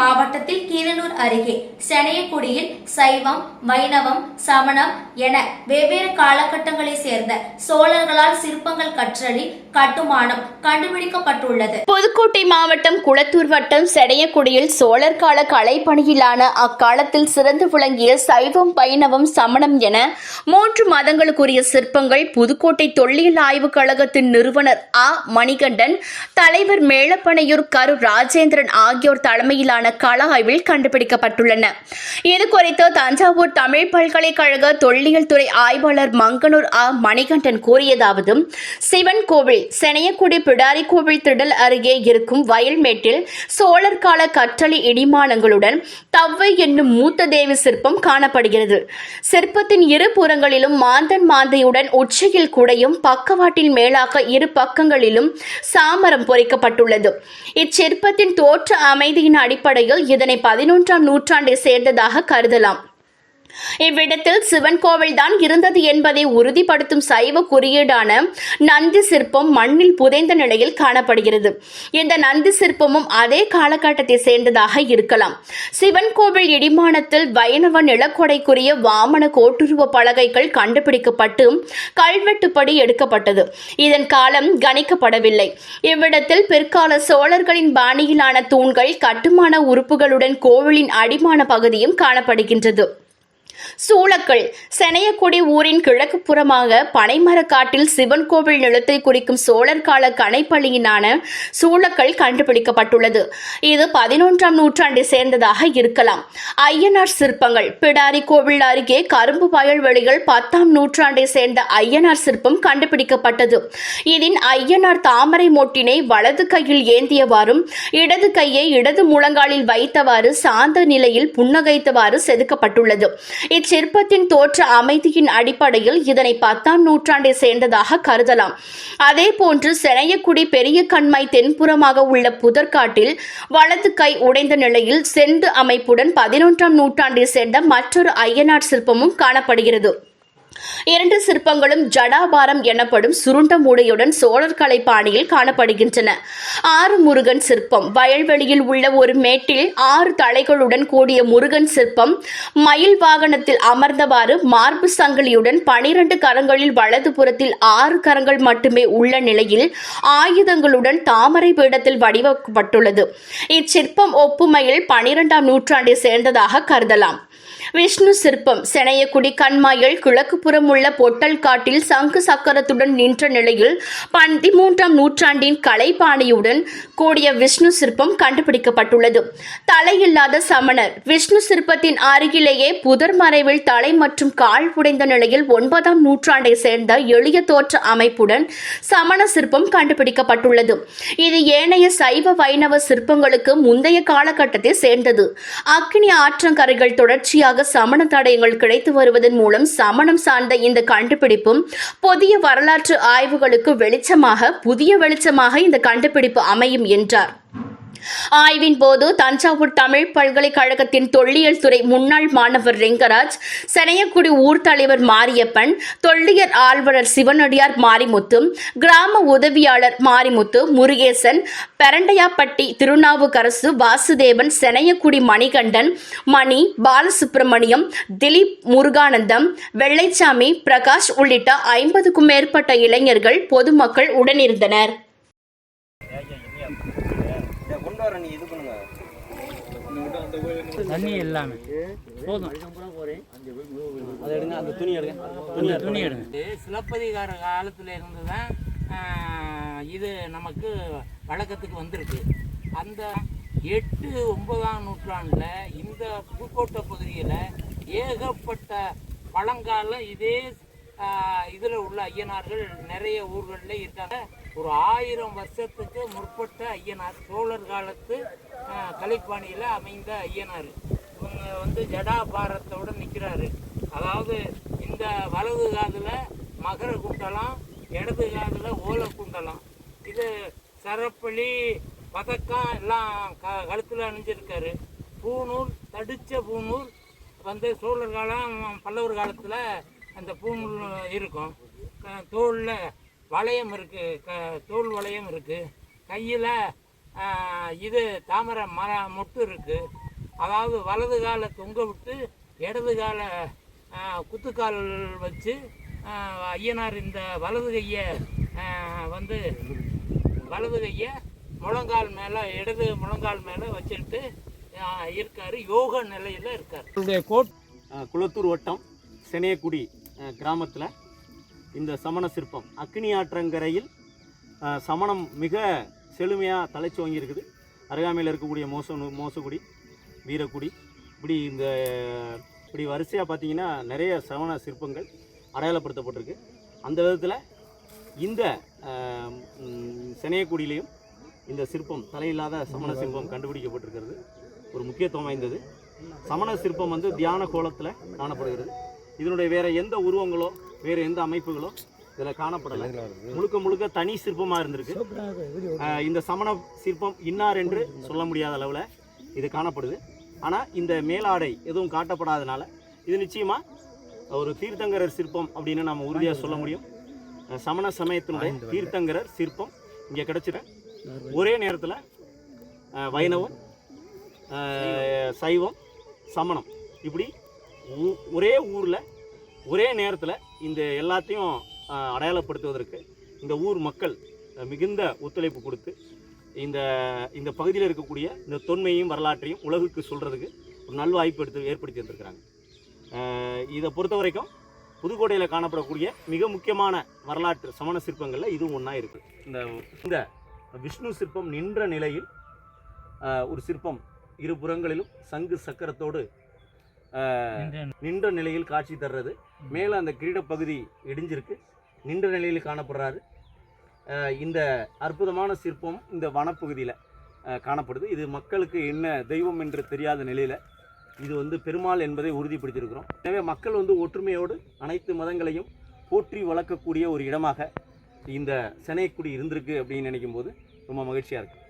மாவட்டத்தில் கீரனூர் அருகே செனையக்குடியில் சைவம் வைணவம் சமணம் என வெவ்வேறு காலகட்டங்களை சேர்ந்த சோழர்களால் சிற்பங்கள் கற்றளி கட்டுமானம் கண்டுபிடிக்கப்பட்டுள்ளது. புதுக்கோட்டை மாவட்டம் குளத்தூர் வட்டம் செடையக்குடியில் சோழர் கால கலைப்பணியிலான அக்காலத்தில் சிறந்து விளங்கிய சைவம் வைணவம் சமணம் என மூன்று மதங்களுக்குரிய சிற்பங்கள் புதுக்கோட்டை தொல்லியல் ஆய்வுக் கழகத்தின் நிறுவனர் ஆ. மணிகண்டன் தலைவர் மேலப்பனையூர் கரு. ராஜேந்திரன் ஆகியோர் தலைமையிலான கள ஆய்வில் கண்டுபிடிக்கப்பட்டுள்ளன. இது குறித்து தஞ்சாவூர் தமிழ் பல்கலைக்கழக தொல்லியல் துறை ஆய்வாளர் மங்கனூர் ஆ. மணிகண்டன் கூறியதாவது சிவன் கோவில் செனையக்குடி பிடாரி கோவில் திடல் அருகே இருக்கும் வயல்மேட்டில் சோழர் கால கற்றளி இடிமானங்களுடன் தவ்வை என்னும் மூத்த தேவி சிற்பம் காணப்படுகிறது. சிற்பத்தின் இரு புறங்களிலும் மாந்தன் மாந்தையுடன் உச்சியில் குடையும் பக்கவாட்டில் மேலாக இரு பக்கங்களிலும் சாமரம் பொறிக்கப்பட்டுள்ளது. இச்சிற்பத்தின் தோற்ற அமைதியின் அடிப்படையில் இதனை பதினொன்றாம் நூற்றாண்டை சேர்ந்ததாக கருதலாம். இவ்விடத்தில் சிவன் கோவில்தான் இருந்தது என்பதை உறுதிப்படுத்தும் சைவ குறியீடான நந்தி சிற்பம் மண்ணில் புதைந்த நிலையில் காணப்படுகிறது. இந்த நந்தி சிற்பமும் அதே காலகட்டத்தை சேர்ந்ததாக இருக்கலாம். சிவன் கோவில் இடிமானத்தில் வைணவ நிலக்கொடைக்குரிய வாமன கோட்டுருவ பலகைகள் கண்டுபிடிக்கப்பட்டு கல்வெட்டுப்படி எடுக்கப்பட்டது. இதன் காலம் கணிக்கப்படவில்லை. இவ்விடத்தில் பிற்கால சோழர்களின் பாணியிலான தூண்கள் கட்டுமான உறுப்புகளுடன் கோவிலின் அடிமான பகுதியும் காணப்படுகின்றது. சூளக்கல் செனையக்குடி ஊரின் கிழக்கு புறமாக பனைமரக்காட்டில் சிவன் கோவில் நிலத்தை குறிக்கும் சோழர் கால கனைப்பள்ளியினான சூளக்கல் கண்டுபிடிக்கப்பட்டுள்ளது. இது பதினொன்றாம் நூற்றாண்டை சேர்ந்ததாக இருக்கலாம். ஐயனார் சிற்பங்கள் பிடாரி கோவில் அருகே கரும்பு வயல்வெளிகள் பத்தாம் நூற்றாண்டை சேர்ந்த ஐயனார் சிற்பம் கண்டுபிடிக்கப்பட்டது. இதில் ஐயனார் தாமரை மொட்டினை வலது கையில் ஏந்தியவாறும் இடது கையை இடது முழங்காலில் வைத்தவாறு சாந்த நிலையில் புன்னகைத்தவாறு செதுக்கப்பட்டுள்ளது. இச்சிற்பத்தின் தோற்ற அமைதியின் அடிப்படையில் இதனை பத்தாம் நூற்றாண்டை சேர்ந்ததாக கருதலாம். அதேபோன்று செனையக்குடி பெரிய கண்மை தென்புறமாக உள்ள புதற்காட்டில் வலது கை உடைந்த நிலையில் செந்து அமைப்புடன் பதினொன்றாம் நூற்றாண்டை சேர்ந்த மற்றொரு ஐயனார் சிற்பமும் காணப்படுகிறது. இரண்டு சிற்பங்களும் ஜடாபாரம் எனப்படும் சுருண்ட மூடையுடன் சோழர் கலை பாணியில் காணப்படுகின்றன. ஆறு முருகன் சிற்பம். வயல்வெளியில் உள்ள ஒரு மேட்டில் ஆறு தலைகளுடன் கூடிய முருகன் சிற்பம். மயில் வாகனத்தில் அமர்ந்தவாறு மார்பு சங்கிலியுடன் பனிரண்டு கரங்களில் வலது புறத்தில் ஆறு கரங்கள் மட்டுமே உள்ள நிலையில் ஆயுதங்களுடன் தாமரை பீடத்தில் வடிவப்பட்டுள்ளது. இச்சிற்பம் ஒப்புமையில் பனிரெண்டாம் நூற்றாண்டை சேர்ந்ததாக கருதலாம். விஷ்ணு சிற்பம் செனையக்குடி கண்மாயில் கிழக்குப்புறம் உள்ள பொட்டல் காட்டில் சங்கு சக்கரத்துடன் நின்ற நிலையில் பதிமூன்றாம் நூற்றாண்டின் கலைப்பாணியுடன் கூடிய விஷ்ணு சிற்பம் கண்டுபிடிக்கப்பட்டுள்ளது. தலையில்லாத சமணர் விஷ்ணு சிற்பத்தின் அருகிலேயே புதர் மறைவில் தலை மற்றும் கால் உடைந்த நிலையில் ஒன்பதாம் நூற்றாண்டை சேர்ந்த எளிய தோற்ற அமைப்புடன் சமண சிற்பம் கண்டுபிடிக்கப்பட்டுள்ளது. இது ஏனைய சைவ வைணவ சிற்பங்களுக்கு முந்தைய காலகட்டத்தை சேர்ந்தது. அக்னி ஆற்றங்கரைகள் தொடர்ச்சியாக சமண தடயங்கள் கிடைத்து வருவதன் மூலம் சமணம் சார்ந்த இந்த கண்டுபிடிப்பும் புதிய வரலாற்று ஆய்வுகளுக்கு வெளிச்சமாக புதிய வெளிச்சமாக இந்த கண்டுபிடிப்பு அமையும் என்றார். ஆய்வின் போது தஞ்சாவூர் தமிழ் பல்கலைக்கழகத்தின் தொல்லியல் துறை முன்னாள் மாணவர் ரெங்கராஜ் செனையக்குடி ஊர் தலைவர் மாரியப்பன் தொல்லியல் ஆழ்வலர் சிவனடியார் மாரிமுத்து கிராம உதவியாளர் மாரிமுத்து முருகேசன் பெரண்டையாப்பட்டி திருநாவுக்கரசு வாசுதேவன் செனையக்குடி மணிகண்டன் மணி பாலசுப்பிரமணியம் திலீப் முருகானந்தம் வெள்ளைச்சாமி பிரகாஷ் உள்ளிட்ட ஐம்பதுக்கும் மேற்பட்ட இளைஞர்கள் பொதுமக்கள் உடனிருந்தனர். இதை நீ பண்ணுங்க. தண்ணி எல்லாமே. போதும். அதை எடுங்க அந்த துணி எடுங்க. துணி துணி எடுங்க. சிலப்பதிகார காலத்தில் இருந்து தான் இது நமக்கு வழக்கத்துக்கு வந்திருக்கு. அந்த எட்டு ஒன்பதாம் நூற்றாண்டில் இந்த புதுக்கோட்டை பகுதியில் ஏகப்பட்ட பழங்காலம் இதே இதில் உள்ள ஐயனார்கள் நிறைய ஊர்களில் இருக்காங்க. ஒரு ஆயிரம் வருஷத்துக்கு முற்பட்ட ஐயனார் சோழர் காலத்து கலைப்பாணியில் அமைந்த ஐயனார். இவங்க வந்து ஜடாபாரத்தோட நிற்கிறாரு அதாவது இந்த வலது காதில் மகர குண்டலம் இடது காதில் ஓலை குண்டலம். இது சரப்பளி பதக்கம் எல்லாம் க கழுத்தில் அணிஞ்சிருக்காரு. பூநூல் தடித்த பூநூல் வந்து சோழர் காலம் பல்லவர் காலத்தில் அந்த பூநூல் இருக்கும். தோளில் வளையம் இருக்குது க தோல் வளையம் இருக்குது கையில் இது தாமரை மர மொட்டு இருக்கு. அதாவது வலது காலை தொங்க விட்டு இடது காலை குத்துக்கால் வச்சு ஐயனார் இந்த வலது கையை வந்து வலது கையை முழங்கால் மேலே இடது முழங்கால் மேலே வச்சுக்கிட்டு இருக்காரு. யோக நிலையில் இருக்கார். என்னுடைய கோட் குளத்தூர் வட்டம் செனையக்குடி கிராமத்தில் இந்த சமண சிற்பம். அக்னி ஆற்றங்கரையில் சமணம் மிக செழுமையாக தலைச்சோங்கி இருக்குது அருகாமையில் இருக்கக்கூடிய மோச மோசக்குடி வீரக்குடி இப்படி இந்த இப்படி வரிசையாக பார்த்தீங்கன்னா நிறைய சமண சிற்பங்கள் அடையாளப்படுத்தப்பட்டிருக்கு. அந்த விதத்தில் இந்த செனையக்குடியிலையும் இந்த சிற்பம் தலையில்லாத சமண சிற்பம் கண்டுபிடிக்கப்பட்டிருக்கிறது. ஒரு முக்கியத்துவம் வாய்ந்தது. சமண சிற்பம் வந்து தியான கோலத்தில் காணப்படுகிறது. இதனுடைய வேற எந்த உருவங்களோ வேற எந்த அமைப்புகளோ இதில் காணப்படலை. முழுக்க முழுக்க தனி சிற்பமாக இருந்திருக்கு. இந்த சமண சிற்பம் இன்னார் என்று சொல்ல முடியாத அளவில் இது காணப்படுது. ஆனால் இந்த மேலாடை எதுவும் காட்டப்படாதனால இது நிச்சயமாக ஒரு தீர்த்தங்கரர் சிற்பம் அப்படின்னு நம்ம உறுதியாக சொல்ல முடியும். சமண சமயத்தினுடைய தீர்த்தங்கரர் சிற்பம் இங்கே கிடைச்சிட ஒரே நேரத்தில் வைணவம் சைவம் சமணம். இப்படி ஒரே ஊரில் ஒரே நேரத்தில் இந்த எல்லாத்தையும் அடையாளப்படுத்துவதற்கு இந்த ஊர் மக்கள் மிகுந்த ஒத்துழைப்பு கொடுத்து இந்த இந்த பகுதியில் இருக்கக்கூடிய இந்த தொன்மையும் வரலாற்றையும் உலகுக்கு சொல்கிறதுக்கு ஒரு நல்வாய்ப்பு எடுத்து ஏற்படுத்தி வந்திருக்கிறாங்க இதை பொறுத்த வரைக்கும் புதுக்கோட்டையில் காணப்படக்கூடிய மிக முக்கியமான வரலாற்று சமண சிற்பங்களில் இதுவும் ஒன்றா இருக்குது இந்த இந்த விஷ்ணு சிற்பம் நின்ற நிலையில் ஒரு சிற்பம் இரு புறங்களிலும் சங்கு சக்கரத்தோடு நின்ற நிலையில் காட்சி தர்றது. மேலே அந்த கிரீட பகுதி இடிஞ்சிருக்கு. நின்ற நிலையில் காணப்படுறாரு. இந்த அற்புதமான சிற்பம் இந்த வனப்பகுதியில் காணப்படுது. இது மக்களுக்கு என்ன தெய்வம் என்று தெரியாத நிலையில் இது வந்து பெருமாள் என்பதை உறுதிப்படுத்தியிருக்கிறோம். எனவே மக்கள் வந்து ஒற்றுமையோடு அனைத்து மதங்களையும் போற்றி வளர்க்கக்கூடிய ஒரு இடமாக இந்த சென்னைக்குடி இருந்திருக்கு அப்படின்னு நினைக்கும் போது ரொம்ப மகிழ்ச்சியாக இருக்குது